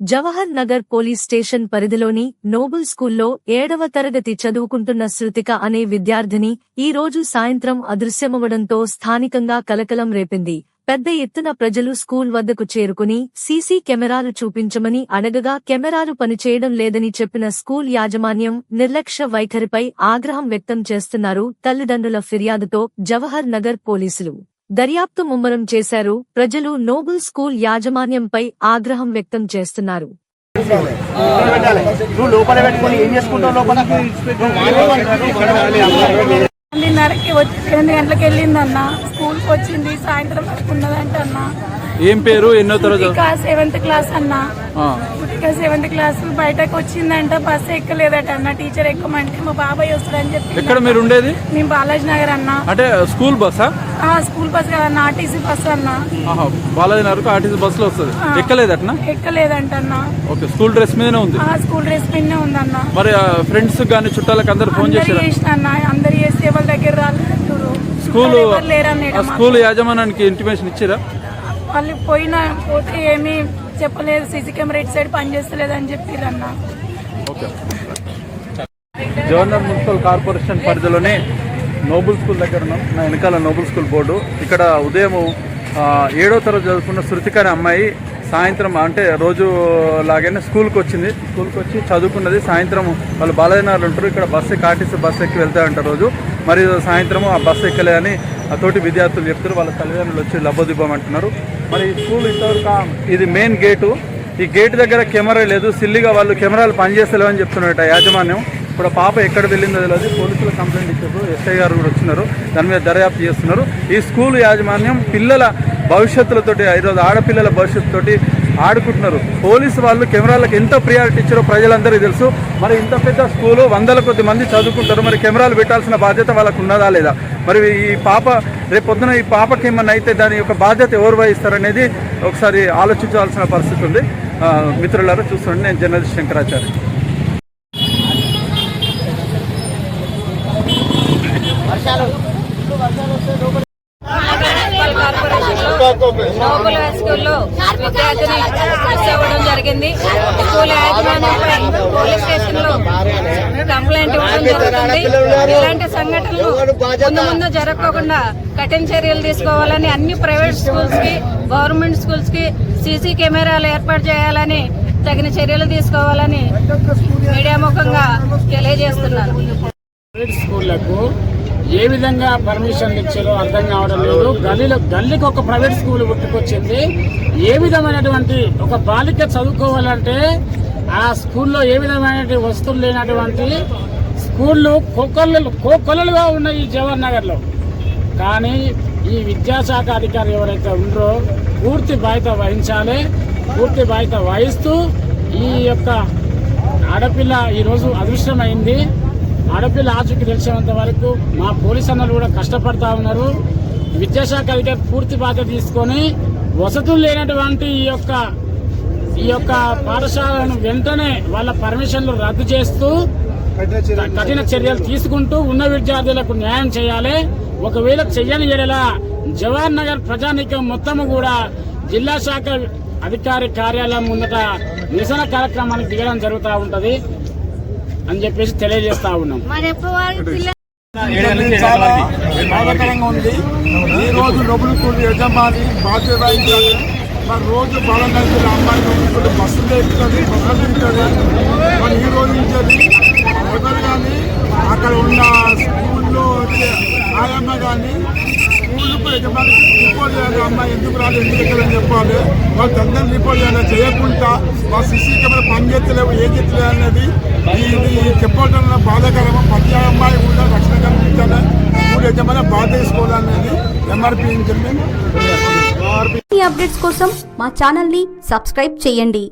Jawahar Nagar police station పరిధిలోని Noble స్కూల్లో ఏడవ తరగతి చదువుకుంటున్న శృతిక అనే విద్యార్థిని ఈ రోజు సాయంత్రం అదృశ్యమవడంతో స్థానికంగా కలకలం రేపింది. పెద్ద ఎత్తున ప్రజలు స్కూల్ వద్దకు చేరుకుని సీసీ కెమెరాలు చూపించమని అడగగా కెమెరాలు పనిచేయడం లేదని చెప్పిన స్కూల్ యాజమాన్యం నిర్లక్ష్య వైఖరిపై ఆగ్రహం వ్యక్తం చేస్తున్నారు తల్లిదండ్రుల ఫిర్యాదుతో జవహర్ నగర్ పోలీసులు. దర్యాప్తు ముమ్మరం చేశారు. ప్రజలు నోబుల్ స్కూల్ యాజమాన్యంపై ఆగ్రహం వ్యక్తం చేస్తున్నారు. నువ్వు లోపల తొమ్మిదిన్నరకి వచ్చి రెండు గంటలకు వెళ్ళిందన్న. స్కూల్కి వచ్చింది సాయంత్రం వరకు ఉన్నదంట అన్న ఏం పేరు? ఎన్నో తరగతి? సెవెంత్ క్లాస్ అన్న. ఇంకా సెవెంత్ క్లాస్ బయటకు వచ్చిందంట బస్సు ఎక్కలేదట అన్న. టీచర్ ఎక్కమంటే మా బాబాయ్ వస్తాడని చెప్పి ఎక్కడ మీరు ఉండేది? మేము బాలాజీ నగర్ అన్న. అంటే స్కూల్ బస్సా? ఆ స్కూల్ బస్ కదన్న ఆర్టీసీ బస్ అన్న. బాలాజీ నగర్కు ఆర్టీసీ బస్సులో వస్తుంది. ఎక్కలేదట్నా? ఎక్కలేదంట అన్న. ఓకే స్కూల్ డ్రెస్ మీదనే ఉంది. ఆ స్కూల్ డ్రెస్ పిన్నే ఉందన్న. మరి ఫ్రెండ్స్ కానీ చుట్టాలకు అందరు ఫోన్ చేసిన అన్న. అందరు చేస్తే వాళ్ళ దగ్గర రాలేదంటారు. స్కూల్ స్కూల్ యాజమాన్యానికి ఇంటిమేషన్ ఇచ్చిరా? వాళ్ళు పోయిన పోతే ఏమీ చెప్పలేదు. సీసీ కెమెరా ఇటు సైడ్ పనిచేస్తలేదు అని చెప్పిరన్న. ఓకే. జవహర్లాల్ మున్సిపల్ కార్పొరేషన్ పరిధిలోనే నోబుల్ స్కూల్ దగ్గర ఉన్నాం. నా వెనకాల నోబుల్ స్కూల్ బోర్డు. ఇక్కడ ఉదయం ఏడో తరగతి చదువుకున్న శృతిక అనే అమ్మాయి సాయంత్రం అంటే రోజు లాగానే స్కూల్కి వచ్చింది. స్కూల్కి వచ్చి చదువుకున్నది సాయంత్రం. వాళ్ళు బాలజనగర్లు ఉంటారు. ఇక్కడ బస్సు ఎక్కి బస్సు ఎక్కి వెళ్తా ఉంటారు రోజు. మరి సాయంత్రం ఆ బస్సు ఎక్కలేదని ఆ తోటి విద్యార్థులు చెప్తారు వాళ్ళ తల్లిదండ్రులు వచ్చి లబ్బోదిబ్బం అంటున్నారు మరి ఈ స్కూల్ ఇంతవరకు ఇది మెయిన్ గేటు. ఈ గేట్ దగ్గర కెమెరా లేదు. సిల్లిగా వాళ్ళు కెమెరాలు పనిచేస్తలేవని అని చెప్తున్నారట యాజమాన్యం. ఇప్పుడు పాప ఎక్కడ వెళ్ళిందో తెలియదు పోలీసులు కంప్లైంట్ ఇచ్చారు ఎస్ఐ గారు కూడా వచ్చినారు. దాని మీద దర్యాప్తు చేస్తున్నారు. ఈ స్కూల్ యాజమాన్యం పిల్లల భవిష్యత్తులతోటి ఈరోజు ఆడపిల్లల భవిష్యత్తుతోటి ఆడుకుంటున్నారు. పోలీసు వాళ్ళు కెమెరాలకు ఎంత ప్రియారిటీ ఇచ్చారో ప్రజలందరికీ తెలుసు. మరి ఇంత పెద్ద స్కూలు వందల కొద్ది మంది చదువుకుంటారు. మరి కెమెరాలు పెట్టాల్సిన బాధ్యత వాళ్ళకు ఉన్నదా లేదా? మరి ఈ పాప రేపు పొద్దున ఈ పాపకి ఏమన్నా అయితే దాని యొక్క బాధ్యత ఎవరు వహిస్తారనేది ఒకసారి ఆలోచించాల్సిన పరిస్థితి ఉంది. మిత్రులారా చూస్తుండే నేను జర్నలిస్ట్ శంకరాచార్య. నోబుల్ హై స్కూల్లో విద్యార్థిని మిస్ అవ్వడం జరిగింది స్కూల్ యాజమాన్యంపై పోలీస్ స్టేషన్లో కంప్లైంట్ ఇవ్వడం జరుగుతుంది ఇలాంటి సంఘటనలు ముందు ముందు జరగకుండా కఠిన చర్యలు తీసుకోవాలని అన్ని ప్రైవేట్ స్కూల్స్కి గవర్నమెంట్ స్కూల్స్కి సీసీ కెమెరాలు ఏర్పాటు చేయాలని తగిన చర్యలు తీసుకోవాలని మీడియా ముఖంగా తెలియజేస్తున్నాను ప్రైవేట్ స్కూళ్ళకు ఏ విధంగా పర్మిషన్ ఇచ్చారో అర్థం కావడం లేదు. గల్లీలో గల్లీకి ఒక ప్రైవేట్ స్కూల్ పుట్టుకొచ్చింది. ఏ విధమైనటువంటి ఒక బాలిక చదువుకోవాలంటే ఆ స్కూల్లో ఏ విధమైనటువంటి వస్తువులు లేనటువంటి స్కూళ్ళు కోకొల్లలు కోకొల్లలుగా ఉన్నాయి ఈ జవహర్ నగర్లో. కానీ ఈ విద్యాశాఖ అధికారి ఎవరైతే ఉండరో పూర్తి బాధ్యత వహించాలి. పూర్తి బాధ్యత వహిస్తూ ఈ యొక్క ఆడపిల్ల ఈరోజు అదృశ్యమైంది. ఆడపిల్ల ఆచూకి తెలిసేంత వరకు మా పోలీస్ అన్నలు కూడా కష్టపడతా ఉన్నారు. విద్యాశాఖ అధికారి పూర్తి బాధ్యత తీసుకొని వసతులు లేనటువంటి ఈ యొక్క ఈ యొక్క పాఠశాలను వెంటనే వాళ్ళ పర్మిషన్లు రద్దు చేస్తూ కఠిన చర్యలు తీసుకుంటూ ఉన్న విద్యార్థులకు న్యాయం చేయాలి. ఒకవేళ చెయ్యని ఎడల జవహర్ నగర్ ప్రజానీకం మొత్తము కూడా జిల్లా శాఖ అధికారి కార్యాలయం ముందట నిరసన కార్యక్రమానికి దిగడం జరుగుతూ ఉంటది. అని చెప్పేసి తెలియజేస్తా ఉన్నాం. చాలా బాధాకరంగా ఉంది. ఈ రోజు నొబుల్ స్కూల్ యజమాని బాధ్యత వహించాలి మరి రోజు బాలనగర్ అమ్మాయి స్కూల్ బస్సులు ఎక్కుతుంది బస్సులు ఎక్కుతుంది మరి ఈ రోజు నుంచి అది ఎవరు కానీ అక్కడ ఉన్న స్కూల్లో వచ్చే ఆయమ్మ కానీ స్కూల్కు యజమాని రిపోర్ట్ చేయాలి అమ్మాయి ఎందుకు రాదు ఎందుకు ఎక్కడని చెప్పాలి. వాళ్ళ తండ్రిని రిపోర్ట్ చేయాలి చేయకుండా మా సిసి కెమెరా పనిచేస్తలేవు ఏం చేస్తలేవు అనేది ఇది చెప్పడం బాధాకరము ప్రతి అమ్మాయి కూడా రక్షణ కల్పించాలి స్కూల్ యజమాని బాధ తీసుకోవాలనేది ఎంఆర్పీ ఎంఆర్పీ అప్డేట్స్ కోసం మా ఛానల్ని సబ్స్క్రైబ్ చేయండి.